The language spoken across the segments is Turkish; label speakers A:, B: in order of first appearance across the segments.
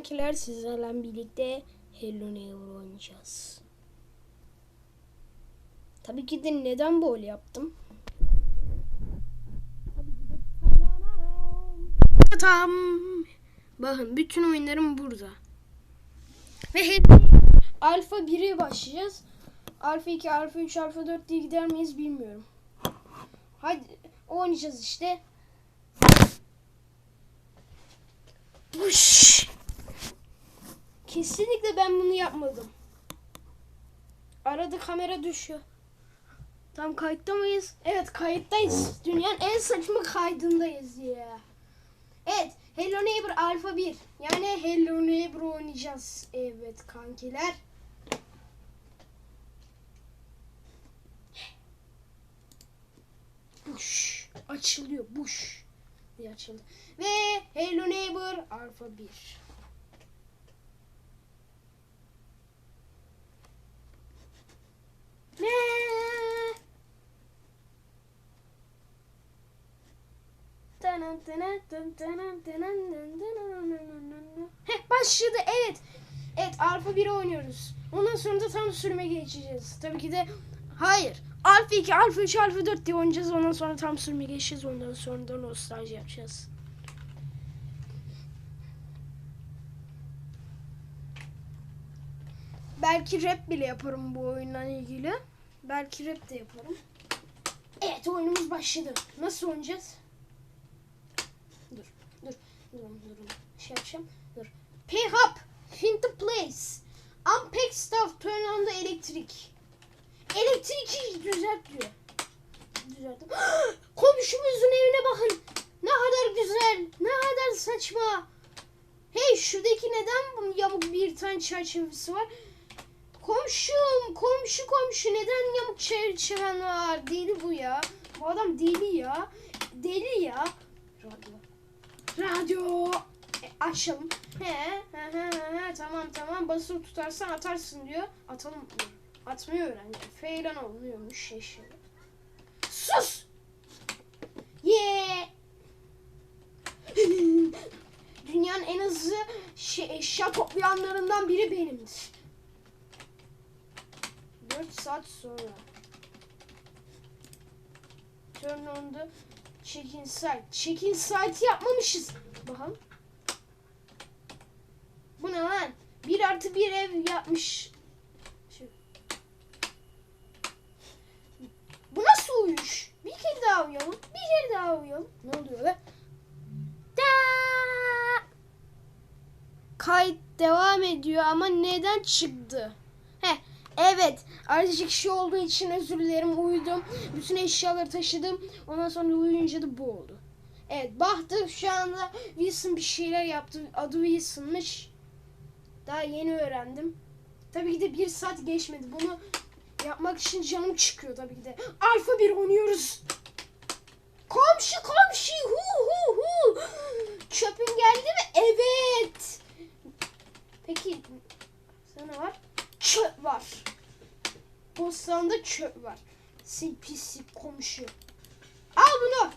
A: kankiler sizlerle birlikte Hello Neighbor oynayacağız. Tabii ki de neden böyle yaptım? Tam. Bakın bütün oyunlarım burada. Ve hep Alfa 1'e başlayacağız. Alfa 2, Alfa 3, Alfa 4 diye gider miyiz bilmiyorum. Hadi oynayacağız işte. Vuş. Kesinlikle ben bunu yapmadım. Arada kamera düşüyor. Tam kayıtta mıyız? Evet kayıttayız. Dünyanın en saçma kaydındayız ya. Evet Hello Neighbor Alpha 1. Yani Hello Neighbor oynayacağız. Evet kankiler. Buş. Açılıyor. Buş. açıldı. Ve Hello Neighbor Alpha 1. Ne? Başladı evet. Evet Alfa 1 oynuyoruz. Ondan sonra da tam sürüme geçeceğiz. Tabii ki de hayır. Alfa 2, Alfa 3, Alfa 4 diye oynayacağız. Ondan sonra tam sürüme geçeceğiz. Ondan sonra da nostalji yapacağız. Belki rap bile yaparım bu oyunla ilgili. Belki rap de yaparım. Evet oyunumuz başladı. Nasıl oynayacağız? Dur, dur, dur, dur, dur. Şey yapacağım. Dur. Pick up, hint the place. Unpack stuff, turn on the electric. Elektrik düzelt diyor. Düzelttim. Komşumuzun evine bakın. Ne kadar güzel, ne kadar saçma. Hey şuradaki neden yamuk bir tane çerçevesi var? Komşum, komşu komşu neden yamuk çerçeven var? Deli bu ya. Bu adam deli ya. Deli. Radyo. E, açalım. He, he, he, he. Tamam tamam basılı tutarsan atarsın diyor. Atalım. Atmayı öğren. Feylan olmuyormuş eşeği. Sus! Yeah! Dünyanın en hızlı şey, eşya toplayanlarından biri benimdir. 4 saat sonra. Turn on the check-in site. Check-in site yapmamışız. Bakalım. Bu ne lan? Bir artı bir ev yapmış. Bu nasıl uyuş? Bir kere daha uyuyalım. Bir kere daha uyuyalım. Ne oluyor be? Da! Kayıt devam ediyor ama neden çıktı? Heh, evet. Azıcık şey olduğu için özür dilerim. Uyudum. Bütün eşyaları taşıdım. Ondan sonra uyuyunca da bu oldu. Evet baktık şu anda Wilson bir şeyler yaptı. Adı Wilson'mış. Daha yeni öğrendim. Tabii ki de bir saat geçmedi. Bunu yapmak için canım çıkıyor tabii ki de. Alfa 1 oynuyoruz. Komşu komşu hu hu hu. Çöpün geldi mi? Evet. Peki sana var? Çöp var. Postanda çöp var. Sil pislik komşu. Al bunu.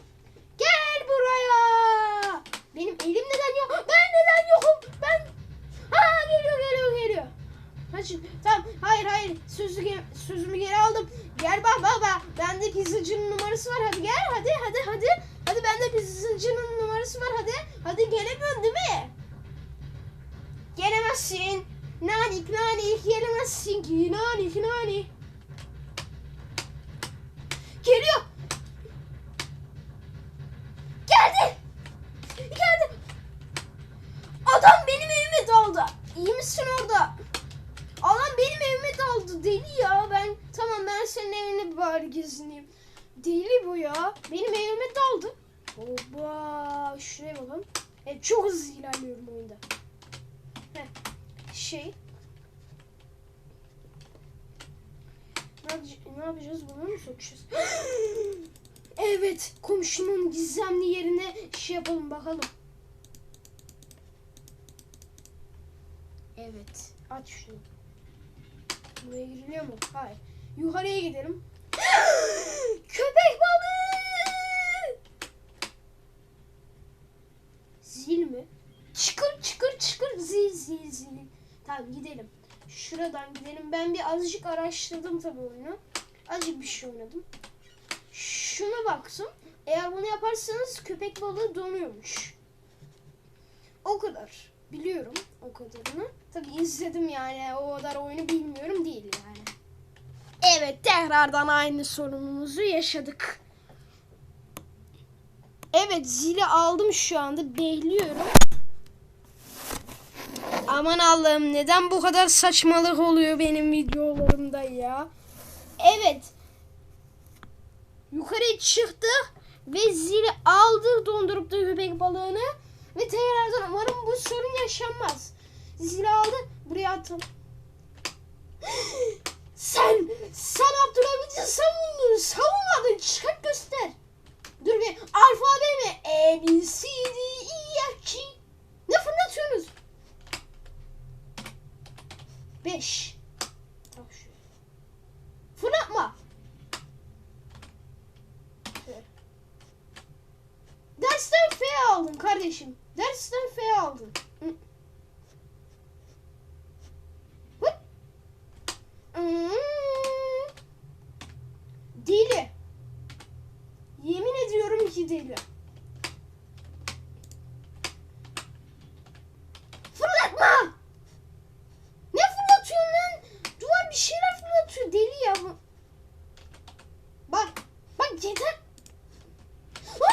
A: Benim elim neden yok? Ben neden yokum? Ben... Ha geliyor geliyor geliyor. Hadi tamam hayır hayır sözü sözümü geri aldım. Gel bak baba bende pizzacının numarası var hadi gel hadi hadi hadi. Hadi bende pizzacının numarası var hadi. Hadi gelemiyorsun değil mi? Gelemezsin. Nanik nanik gelemezsin ki nanik nanik. Geliyor. Geldi. Geldi. Adam benim evime daldı. İyi misin orada? Adam benim evime daldı. Deli ya. Ben tamam ben senin evine bari gezineyim. Deli bu ya. Benim evime daldı. Oba. Şuraya bakalım. Evet, çok hızlı ilerliyorum oyunda. Heh. Şey. Ne, yapacağız? Bunu mu sokacağız? evet. Komşunun gizemli yerine şey yapalım bakalım. Evet. Aç şunu. Buraya giriliyor mu? Hayır. Yukarıya gidelim. Köpek balığı! Zil mi? Çıkır çıkır çıkır zil zil zil. Tamam gidelim. Şuradan gidelim. Ben bir azıcık araştırdım tabii oyunu. Azıcık bir şey oynadım. Şuna baktım. Eğer bunu yaparsanız köpek balığı donuyormuş. O kadar. Biliyorum o kadarını. Tabii izledim yani. O kadar oyunu bilmiyorum değil yani. Evet tekrardan aynı sorunumuzu yaşadık. Evet zili aldım şu anda. Bekliyorum. Aman Allah'ım neden bu kadar saçmalık oluyor benim videolarımda ya. Evet. Yukarı çıktı ve zili aldı dondurup da köpek balığını ve tekrardan umarım bu sorun yaşanmaz. Zili aldı buraya attım. Sen, sen Abdülhamit'i savundun, savunmadın. Çıkart göster. Dur bir alfabe mi? A, B, C, D, E, F, G. Ne fırlatıyorsunuz? Beş. Bak şöyle. Fırlatma. Şöyle. Dersten F aldın kardeşim. Dersten F aldın. Hı. Hı. Hmm. Deli. Yemin ediyorum ki deli. Fırlatma! Ne fırlatıyorsun lan? Duvar bir şeyler fırlatıyor. Deli ya bu. Bak. Bak yeter.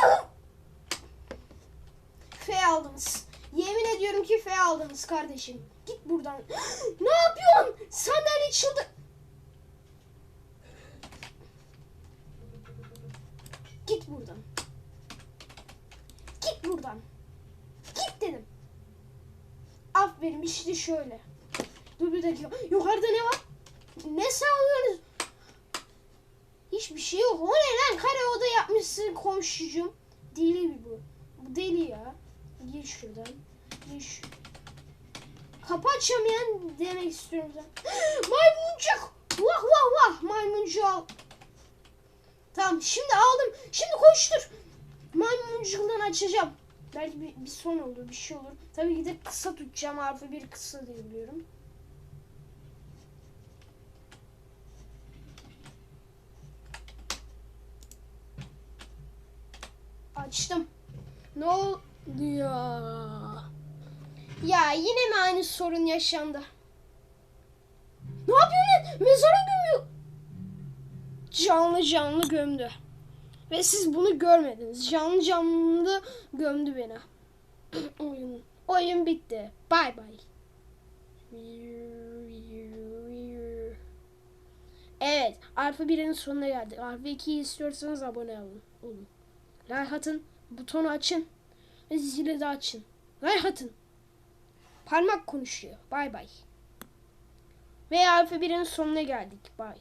A: Ah! F aldınız. Yemin ediyorum ki F aldınız kardeşim. Git buradan. ne yapıyorsun? Sandalye çıldı. Git buradan. Git buradan. Git dedim. Aferin işte şöyle. Dur bir dakika. Yukarıda ne var? Ne sağlıyorsunuz? Hiçbir şey yok. O ne lan? Kare oda yapmışsın komşucum. Deli mi bu? Bu deli ya. Gir şuradan. Gir şu. Kapı açamayan demek istiyorum ben. Maymuncuk. Vah vah vah. Maymuncuğu al. Tamam şimdi aldım. Şimdi koştur. Maymuncuğundan açacağım. Belki bir, bir son olur bir şey olur. Tabii ki de kısa tutacağım. Harfi bir kısa diye biliyorum. Açtım. Ne oldu ya? Ya yine mi aynı sorun yaşandı? Ne yapıyorsun? Mezara gömüyor. Canlı canlı gömdü. Ve siz bunu görmediniz. Canlı canlı gömdü beni. Oyun. Oyun bitti. Bay bay. Evet. Alfa 1'in sonuna geldik. Alfa 2'yi istiyorsanız abone olun. olun. Like atın. Butonu açın. Ve zili de açın. Like atın. Parmak konuşuyor. Bay bay. Ve alfa 1'in sonuna geldik. Bay.